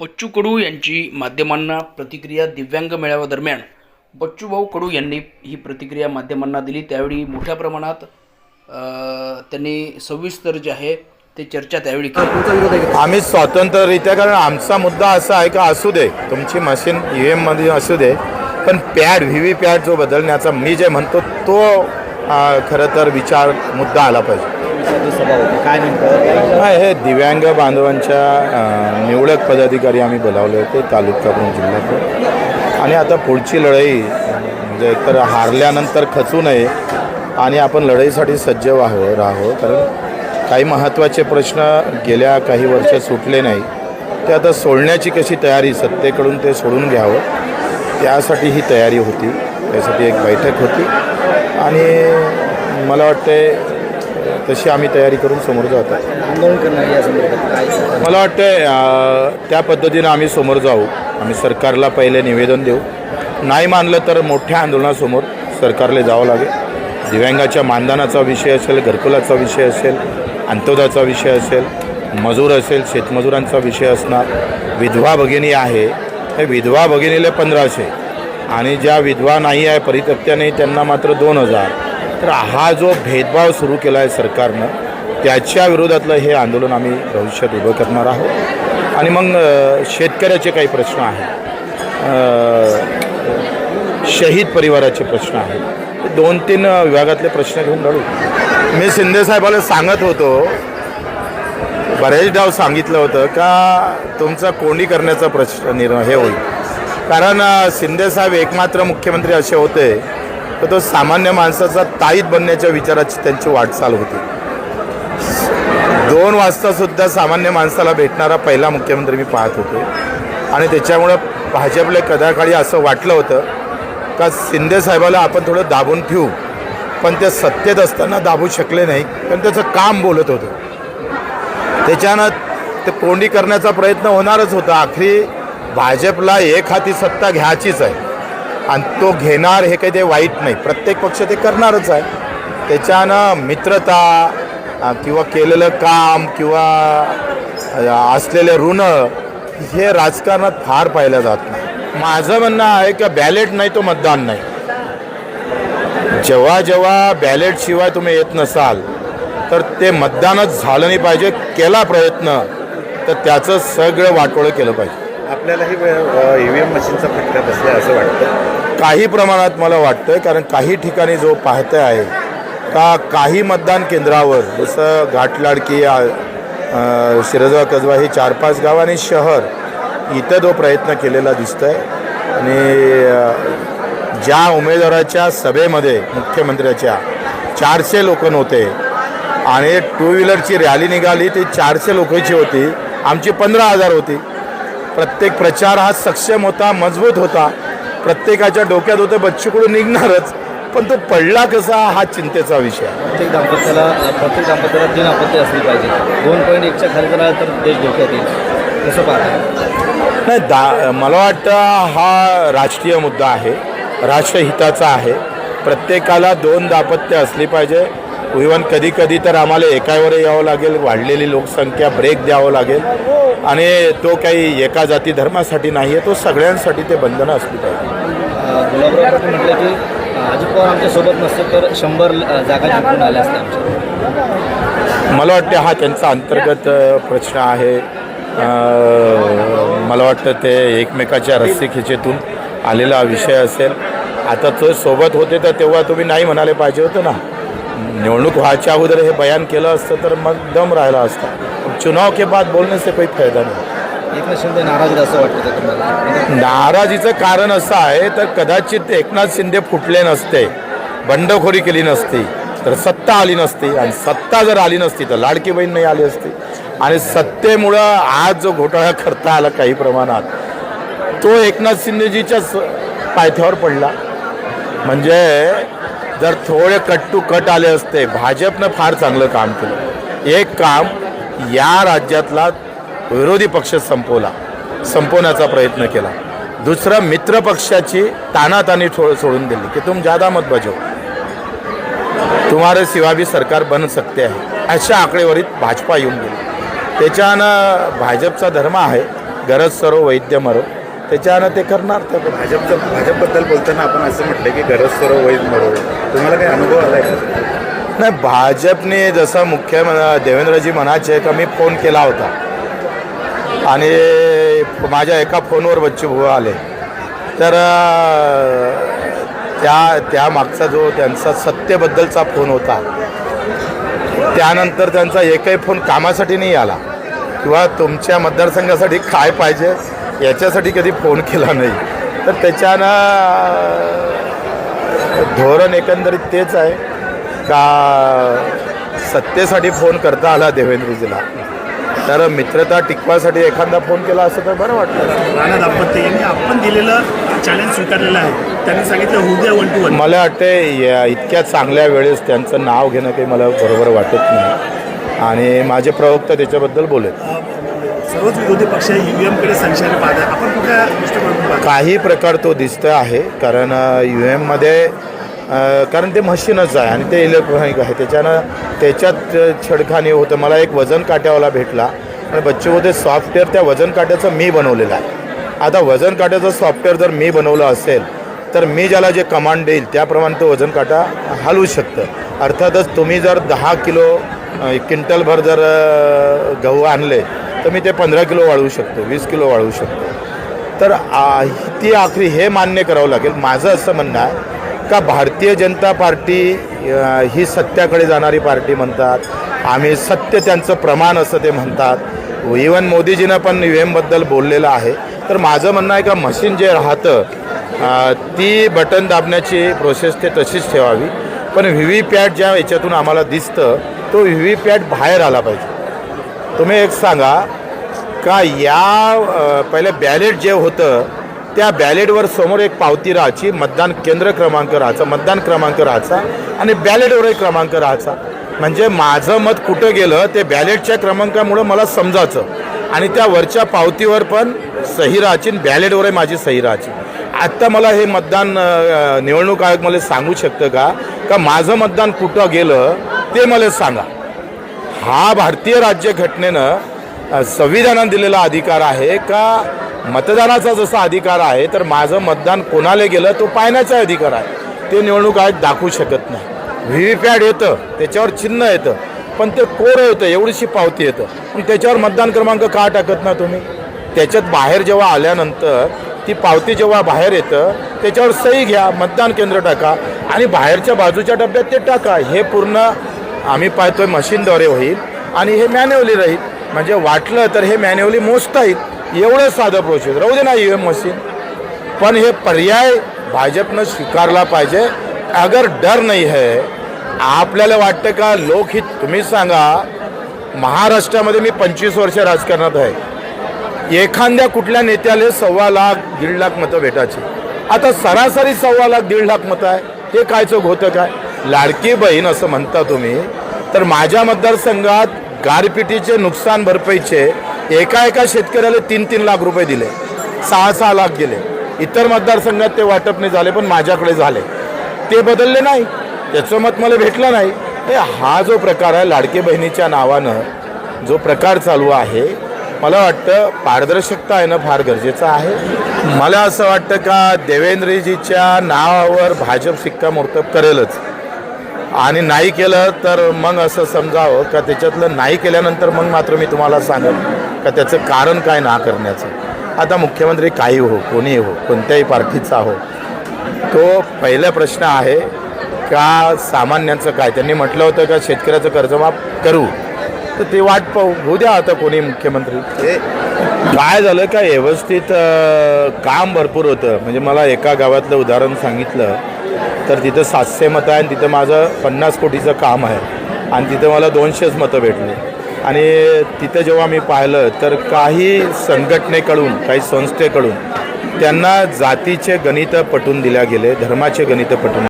बच्चू कडू यांची माध्यमांना प्रतिक्रिया दिव्यांग मेळाव्यादरम्यान बच्चूभाऊ कडू यांनी ही प्रतिक्रिया माध्यमांना दिली. त्यावेळी मोठ्या प्रमाणात त्यांनी सविस्तर जे आहे ते चर्चा त्यावेळी केली. आम्ही स्वतंत्ररित्या कारण आमचा मुद्दा असा आहे का असू दे तुमची मशीन ई एममध्ये असू दे पण पॅड व्ही व्ही पॅड जो बदलण्याचा मी जे म्हणतो तो खरं तर विचार मुद्दा आला पाहिजे. सभा होती. काय नेमकं? नाही हे दिव्यांग बांधवांच्या निवडक पदाधिकारी आम्ही बोलावले होते तालुका जिल्ह्यातून जिल्ह्यात आणि आता पुढची लढाई म्हणजे एकतर हारल्यानंतर खचू नये आणि आपण लढाईसाठी सज्ज व्हावं राहावं. कारण काही महत्त्वाचे प्रश्न गेल्या काही वर्ष सुटले नाही. ते आता सोडण्याची कशी तयारी सत्तेकडून ते सोडून घ्यावं त्यासाठी ही तयारी होती. त्यासाठी एक बैठक होती. आणि मला वाटते तशी आम्ही तयारी करून समोर जात. आहे आंदोलन करणं या संदर्भात काय मला वाटतं त्या पद्धतीनं आम्ही समोर जाऊ. आम्ही सरकारला पहिले निवेदन देऊ. नाही मानलं तर मोठ्या आंदोलनासमोर सरकारला जावं लागेल. दिव्यांगाच्या मानधनाचा विषय असेल घरकुलाचा विषय असेल अंत्योदयाचा विषय असेल मजूर असेल शेतमजुरांचा विषय असणार. विधवा भगिनी आहे. हे विधवा भगिनीला पंधराशे. आणि ज्या विधवा नाही आहे परितक्त्या नाही त्यांना मात्र दोन हजार. तर हा जो भेदभाव सुरू केला आहे सरकारनं त्याच्या विरोधातलं हे आंदोलन आम्ही भविष्यात उभं करणार आहोत. आणि मग शेतकऱ्याचे काही प्रश्न आहेत. शहीद परिवाराचे प्रश्न आहेत. दोन तीन विभागातले प्रश्न घेऊन लढू. मी शिंदे साहेबाला सांगत होतो बरेच डाव सांगितलं होतं का तुमचा कोंडी करण्याचा प्रश्न निर्णय हे होईल. कारण शिंदेसाहेब शिंदे साहेब एकमात्र मुख्यमंत्री असे होते तर तो सामान्य माणसाचा ताईत बनण्याच्या विचाराची त्यांची वाटचाल होती. दोन वाजतासुद्धा सामान्य माणसाला भेटणारा पहिला मुख्यमंत्री मी पाहत होतो. आणि त्याच्यामुळं भाजपला कदाकाळी असं वाटलं होतं का शिंदे साहेबाला आपण थोडं दाबून ठेवू. पण ते सत्तेत असताना दाबू शकले नाही. पण त्याचं काम बोलत होतं. त्याच्यानं ते कोंडी करण्याचा प्रयत्न होणारच होता. आखरी भाजपला एक हाती सत्ता घ्यायचीच आहे. आणि तो घेणार हे काही ते वाईट नाही. प्रत्येक पक्ष ते करणारच आहे. त्याच्यानं मित्रता किंवा केलेलं काम किंवा असलेले ऋण हे राजकारणात फार पाहिलं जात नाही. माझं म्हणणं आहे की बॅलेट नाही तो मतदान नाही. जेव्हा जेव्हा बॅलेट शिवाय तुम्ही येत नसाल तर ते मतदानच झालं नाही पाहिजे केला प्रयत्न तर त्याचं सगळं वाटोळं केलं पाहिजे. आपल्यालाही ई व्ही एम मशीनचा फटका बसला असं वाटतं काही प्रमाणात मला वाटतं कारण काही ठिकाणी जो पाहते आहे का काही मतदान केंद्रावर जसं घाटलाडकी शिरजवा कजवा ही चार पाच गाव आणि शहर इथं जो प्रयत्न केलेला दिसतोय. आणि ज्या उमेदवाराच्या सभेमध्ये मुख्यमंत्र्याच्या चारशे लोक नव्हते. आणि टू व्हीलरची रॅली निघाली ती चारशे लोकांची होती. आमची पंधरा हजार होती. प्रत्येक प्रचार हा सक्षम होता मजबूत होता. प्रत्येकाच्या डोक्यात होतं बच्चूकडून निघणारच. पण तो पडला कसा हा चिंतेचा विषय प्रत्येक दाम्पत्याला प्रत्येक दाम्पत्याला तीन आपत्ती असली पाहिजे. दोन पॉईंट एकच्या खाली आलं तर देश धोक्यात येईल. कसं पाहता नाही दा मला वाटतं हा राष्ट्रीय मुद्दा आहे. राष्ट्रहिताचा आहे. प्रत्येकाला दोन दापत्य असली पाहिजे. इवन कधी कधी तर आम्हाला एकावर यावं लागेल वाढलेली लोकसंख्या ब्रेक द्यावं लागेल. आणि तो काही एका जाती धर्मासाठी नाही आहे तो सगळ्यांसाठी ते बंधनं असली पाहिजे. म्हटलं की अजित पवार आमच्यासोबत नसते तर शंभर जागा जिंकून आल्या मला वाटते हा त्यांचा अंतर्गत प्रश्न आहे. मला वाटतं ते एकमेकाच्या रस्सीखिचेतून आलेला विषय असेल. आता तो सोबत होते तर तेव्हा तुम्ही नाही म्हणाले पाहिजे होतं ना. निवडणूक व्हायच्या अगोदर हे बयान केलं असतं तर मग दम राहिला असता. चुनाव के बाद बोलने से काही फायदा नाही. एकनाथ शिंदे नाराज असं वाटतं तुम्हाला? नाराजीचं कारण असं आहे तर कदाचित एकनाथ शिंदे फुटले नसते बंडखोरी केली नसती तर सत्ता आली नसती आणि सत्ता जर आली नसती तर लाडकी बहीण नाही आली असती. आणि सत्तेमुळं आज जो घोटाळा करता आला काही प्रमाणात तो एकनाथ शिंदेजीच्या स- पायथ्यावर पडला. म्हणजे जर थोडे कट टू कट आले असते भाजपनं फार चांगलं काम केलं. एक काम या राज्यातला विरोधी पक्ष संपवला संपवण्याचा प्रयत्न केला. दुसरं मित्र पक्षाची तानातानी ठो सोडून दिली की तुम ज्यादा मत बजाव तुम्हारे सिवा भी सरकार बन सकते आहे. अशा आकडेवारीत भाजपा येऊन गेली. त्याच्यानं भाजपचा धर्म आहे गरज सरो वैद्य मरो. त्याच्यानं ते करणार. त्या भाजपचं भाजपबद्दल बोलताना आपण असं म्हटलं की गरज सर्व मरो तुम्हाला काही अनुभव आला आहे नाही भाजपने जसं मुख्य देवेंद्रजी म्हणायचे का मी फोन केला होता. आणि माझ्या एका फोनवर बच्चू भाऊ आले. तर त्या त्या मागचा जो त्यांचा सत्तेबद्दलचा फोन होता त्यानंतर त्यांचा एकही फोन कामासाठी नाही आला. किंवा तुमच्या मतदारसंघासाठी काय पाहिजे? याच्यासाठी कधी फोन केला नाही. तर त्याच्यानं धोरण एकंदरीत तेच आहे का सत्तेसाठी फोन करता आला देवेंद्रजीला. तर मित्रता टिकवासाठी एखादा फोन केला असं तर बरं वाटलं राणा दाम्पत्य यांनी आपण दिलेलं चॅलेंज स्वीकारलेलं आहे. त्यांनी सांगितलं होऊ द्या वन टू वन. मला वाटते या इतक्या चांगल्या वेळेस त्यांचं नाव घेणं काही मला बरोबर वाटत नाही. आणि माझे प्रवक्ता त्याच्याबद्दल बोलेत. सर्वच विरोधी पक्ष E संशयाने पाहत आहे आपण कुठल्या दृष्टिकोनातून काही प्रकार तो दिसतो आहे कारण यू एममध्ये कारण ते मशीनच आहे आणि ते इलेक्ट्रॉनिक आहे. त्याच्यानं त्याच्यात छडखानी होतं. मला एक वजन काट्यावाला भेटला आणि बच्चे होते सॉफ्टवेअर त्या वजन काट्याचं मी बनवलेलं आहे. आता वजन काट्याचं सॉफ्टवेअर जर मी बनवलं असेल तर मी ज्याला जे कमांड देईल त्याप्रमाणे तो वजन काटा हलवू शकतं. अर्थातच तुम्ही जर दहा किलो क्विंटलभर जर गहू आणले तर मी ते पंधरा किलो वाढवू शकतो वीस किलो वाढवू शकतो. तर आ, ती आखरी हे मान्य करावं लागेल. माझं असं म्हणणं आहे का भारतीय जनता पार्टी ही सत्याकडे जाणारी पार्टी म्हणतात. आम्ही सत्य त्यांचं प्रमाण असं ते म्हणतात. इवन मोदीजीनं पण यू एमबद्दल बोललेलं आहे. तर माझं म्हणणं आहे का मशीन जे राहतं ती बटन दाबण्याची प्रोसेस ते तशीच ठेवावी. पण व्ही व्ही पॅट ज्या याच्यातून आम्हाला दिसतं तो व्ही व्ही पॅट बाहेर आला पाहिजे. तुम्ही एक सांगा का या अ, पहिले बॅलेट जे होतं त्या बॅलेटवर समोर एक पावती राहायची मतदान केंद्र क्रमांक राहायचा मतदान क्रमांक राहायचा आणि बॅलेटवरही क्रमांक राहायचा. म्हणजे माझं मत कुठं गेलं ते बॅलेटच्या क्रमांकामुळं मला समजायचं. आणि त्या वरच्या पावतीवर पण सही राहायची आणि बॅलेटवरही माझी सही राहायची. आत्ता मला हे मतदान निवडणूक आयोग मला सांगू शकतं का? का माझं मतदान कुठं गेलं ते मला सांगा. हा भारतीय राज्यघटनेनं संविधानानं दिलेला अधिकार आहे का? मतदानाचा जसा अधिकार आहे तर माझं मतदान कोणाला गेलं तो पाहण्याचा अधिकार आहे. ते निवडणूक आयोग दाखवू शकत नाही. व्ही व्ही पॅड येतं त्याच्यावर चिन्ह येतं पण ते कोरं येतं एवढीशी पावती येतं. पण त्याच्यावर मतदान क्रमांक का टाकत ना तुम्ही? त्याच्यात बाहेर जेव्हा आल्यानंतर ती पावती जेव्हा बाहेर येतं त्याच्यावर सही घ्या मतदान केंद्र टाका आणि बाहेरच्या बाजूच्या डब्यात ते टाका. हे पूर्ण आम्ही पाहतोय मशीनद्वारे होईल आणि हे मॅन्युअली राहील. म्हणजे वाटलं तर हे मॅन्युअली मोजता येईल. एवढं साधं प्रोसेस राहू दे ना ई एम मशीन पण हे पर्याय भाजपनं स्वीकारला पाहिजे. अगर डर नाही है आपल्याला वाटतं का लोकहित तुम्ही सांगा महाराष्ट्रामध्ये मी पंचवीस वर्ष राजकारणात आहे. एखाद्या कुठल्या नेत्याला सव्वा लाख दीड लाख मतं भेटायची. आता सरासरी सव्वा लाख दीड लाख मतं आहे. हे काय होतं काय? लाडकी बहीण असं म्हणता तुम्ही. तर माझ्या मतदारसंघात गारपिटीचे नुकसान भरपाईचे एका एका शेतकऱ्याला तीन तीन लाख रुपये दिले. सहा सहा लाख गेले. इतर मतदारसंघात ते वाटप नाही झाले पण माझ्याकडे झाले. ते बदलले नाही. त्याचं मत मला भेटलं नाही. हे हा जो प्रकार आहे लाडकी बहिणीच्या नावानं जो प्रकार चालू आहे मला वाटतं पारदर्शकता येणं फार गरजेचं आहे. मला असं वाटतं का देवेंद्रजीच्या नावावर भाजप शिक्कामोर्तब करेलच. आणि नाही केलं तर मग असं समजावं का त्याच्यातलं नाही केल्यानंतर मग मात्र मी तुम्हाला सांगेन का त्याचं कारण काय ना करण्याचं. आता मुख्यमंत्री काही हो कोणीही हो कोणत्याही पार्टीचा हो. तो पहिला प्रश्न आहे का सामान्यांचं काय? त्यांनी म्हटलं होतं का शेतकऱ्याचं कर्जमाफ करू? तर ते वाट पाहू. होऊ द्या आता कोणी मुख्यमंत्री. ते काय झालं का व्यवस्थित काम भरपूर होतं. म्हणजे मला एका गावातलं उदाहरण सांगितलं. तर तिथं सातशे मतं आहे आणि तिथं माझं पन्नास कोटीचं काम आहे. आणि तिथं मला दोनशेच मतं भेटली. आणि तिथं जेव्हा मी पाहिलं तर काही संघटनेकडून काही संस्थेकडून त्यांना जातीचे गणितं पटून दिल्या गेले धर्माचे गणितं पटून